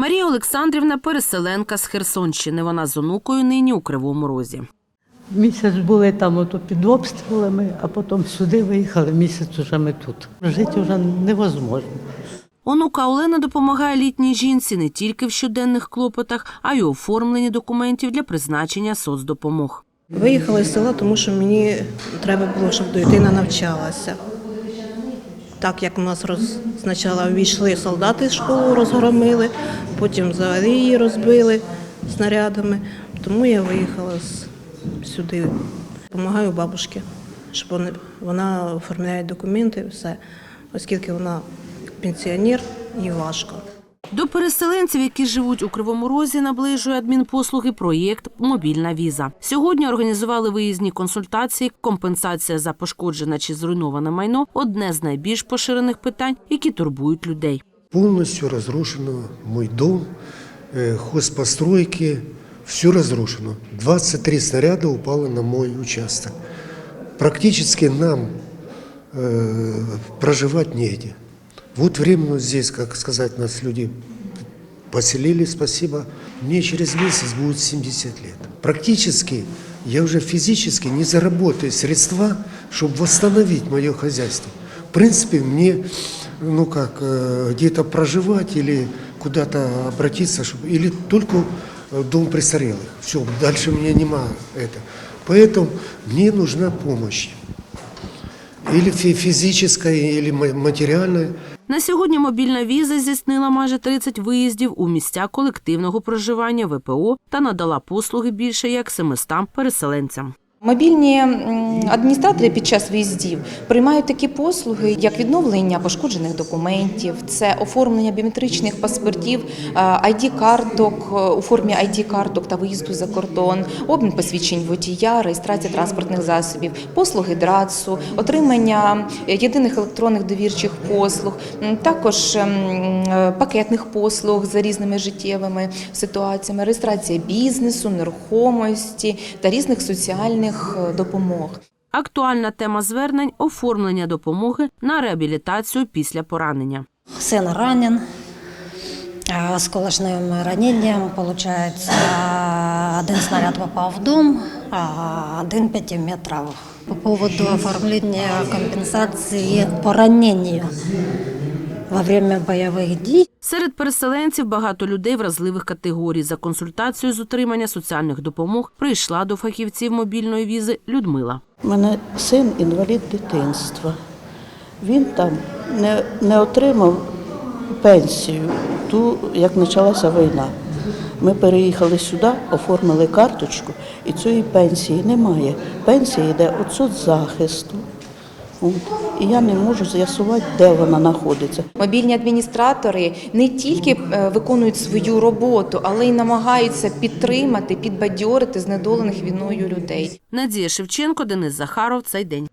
Марія Олександрівна переселенка з Херсонщини. Вона з онукою нині у Кривому Розі. Місяць були там ото під обстрілами, а потім сюди виїхали. Місяць уже ми тут. Жити вже невозможно. Онука Олена допомагає літній жінці не тільки в щоденних клопотах, а й у оформленні документів для призначення соцдопомог. Виїхала з села, тому що мені треба було, щоб дитина навчалася. Так як нас роз... спочатку ввійшли солдати школу, розгромили, потім взагалі її розбили снарядами. Тому я виїхала сюди. Допомагаю бабушці, щоб вони... вона оформляє документи, все. Оскільки вона пенсіонер, їй важко. До переселенців, які живуть у Кривому Розі, наближує адмінпослуги проєкт Мобільна віза. Сьогодні організували виїзні консультації. Компенсація за пошкоджене чи зруйноване майно одне з найбільш поширених питань, які турбують людей. Полностью разрушено мой дом, э, хозпостройки, все разрушено. 23 снаряда упало на мой участок. Практически нам э, проживать негде. Вот временно здесь, как сказать, нас люди поселили, спасибо. Мне через месяц будет 70 лет. Практически я уже физически не заработаю средства, чтобы восстановить мое хозяйство. В принципе, мне, ну как, э, где-то проживать или куда-то обратиться, чтобы, или только э, дом престарелых. Все, дальше меня нема это. Поэтому мне нужна помощь. Или фи- физическая, или ма- материальная. На сьогодні мобільна віза здійснила майже 30 виїздів у місця колективного проживання ВПО та надала послуги більше як 700 переселенцям. Мобільні адміністратори під час виїздів приймають такі послуги, як відновлення пошкоджених документів, це оформлення біометричних паспортів, id карток у формі id карток та виїзду за кордон, обмін посвідчень водія, реєстрація транспортних засобів, послуги драцу, отримання єдиних електронних довірчих послуг, також ем, е, пакетних послуг за різними життєвими ситуаціями, реєстрація бізнесу, нерухомості та різних соціальних е, допомог. Актуальна тема звернень оформлення допомоги на реабілітацію після поранення. Сын ранен, а, с колошным ранением, получается, один снаряд попал в дом, а один 5 метров. По поводу оформления компенсации по ранению во время боевых дій. Серед переселенців багато людей вразливих категорій. За консультацією з отримання соціальних допомог прийшла до фахівців мобільної візи Людмила. У мене син інвалід дитинства. Він там не, не отримав пенсію, ту, як почалася війна. Ми переїхали сюди, оформили карточку, і цієї пенсії немає. Пенсія йде від соцзахисту. От. І я не можу з'ясувати, де вона знаходиться. Мобільні адміністратори не тільки е, виконують свою роботу, але й намагаються підтримати, підбадьорити знедолених війною людей. Надія Шевченко, Денис Захаров. Цей день.